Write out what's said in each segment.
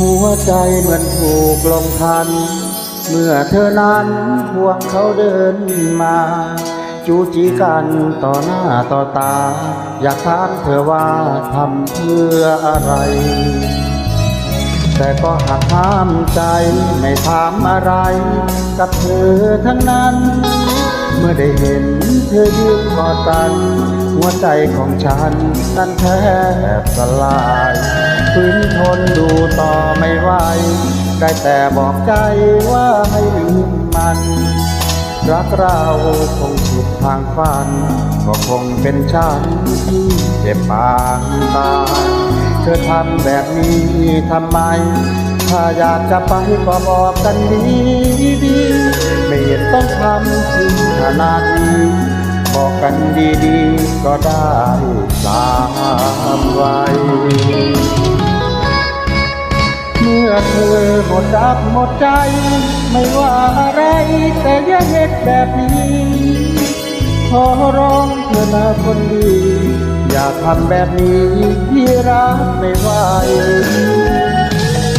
หัวใจเหมือนถูกลงทัน เมื่อเธอนั้นห่วงเขาเดินมา จูจีกันต่อหน้าต่อตา อยากถามเธอว่าทำเพื่ออะไร แต่ก็หักห้ามใจไม่ถามอะไร กับเธอทั้งนั้น เมื่อได้เห็นเธอยืนกอดกัน หัวใจของฉันนั้นแทบสลาย นทนดูต่อไม่ไหวได้แต่บอกใจว่าให้ลืมมัน รักเราคงสุดทางฝัน ก็คงเป็นฉันที่เจ็บปางตายเธอทำแบบนี้ทำไม ถ้าอยากจะไปก็บอกกันดีดีไม่เห็นต้องทำถึงขนาดนี้บอกกันดีๆ ก็ได้ตามไว้ เมื่อเธอหมดรักหมดใจ ไม่ว่าอะไรแต่อย่าเหตุแบบนี้ ขอร้องเธอนะคนดี อย่าทำแบบนี้พี่รักไม่ไหว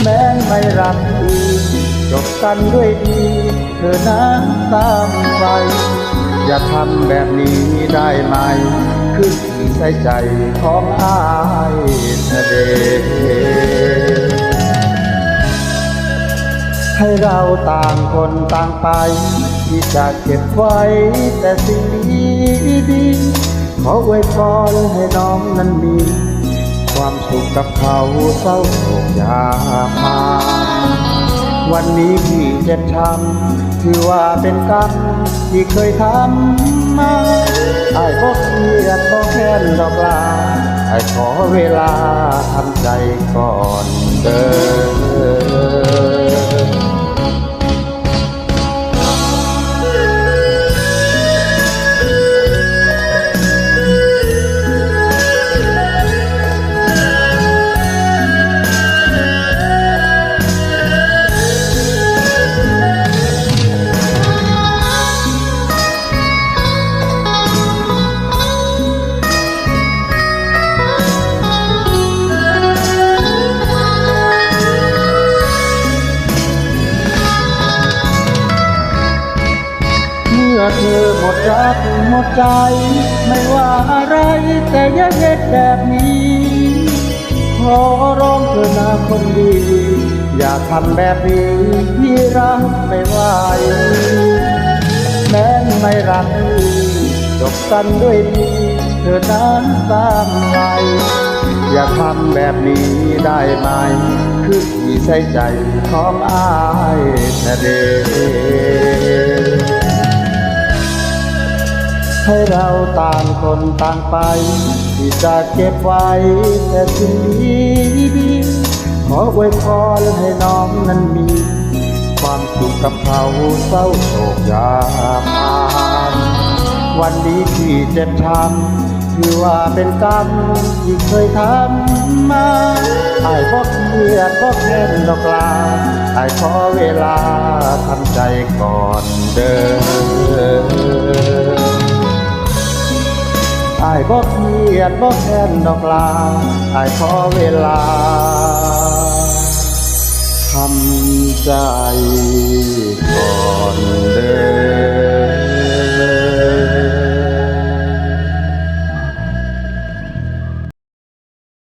แม้ไม่รักอีกจบกันด้วยดีเธอนะตามไป อย่าทำแบบนี้ได้ไหมคือใส่ใจของอายเธอเให้เราต่างคนต่างไปที่จะเก็บไว้แต่สิ่งดีดีๆขออวยพรให้น้องนั้นมี ความสุขกับเขาเศร้าโศกยาพาวันนี้พี่เจ็บช้ำถือว่าเป็นกรรมที่เคยทำมาไอ้บอกเครียดบอกแค้นดอกลาไอ้ขอเวลาทำใจก่อนเดิน อเธอหมดรักหมดใจ ไม่ว่าอะไรแต่อย่าเหตุแบบนี้ ขอร้องเธอนาคนดี อย่าทำแบบนี้พี่รักไม่ไหวแม้ไม่รักจบกันด้วยดีเธอนั้นตามไว้อย่าทำแบบนี้ได้ไหม คือที่ใส่ใจของอายแต่เด็ก ให้เราต่างคนต่างไป ที่จะเก็บไว้ แต่สิ่งดีดีๆขออวยพรให้น้องนั้นมี ความสุขกับเขาเศร้าโศกอยาพานวันนี้ที่เจ็บช้ำถือว่าเป็นกรรมที่เคยทำมาไอ้บกเครียดบอกแค้นดอกลาไอ้ขอเวลาทำใจก่อนเดิน อายบอกเพียนบอกแค้นดอกลาอายขอเวลาทำใจก่อน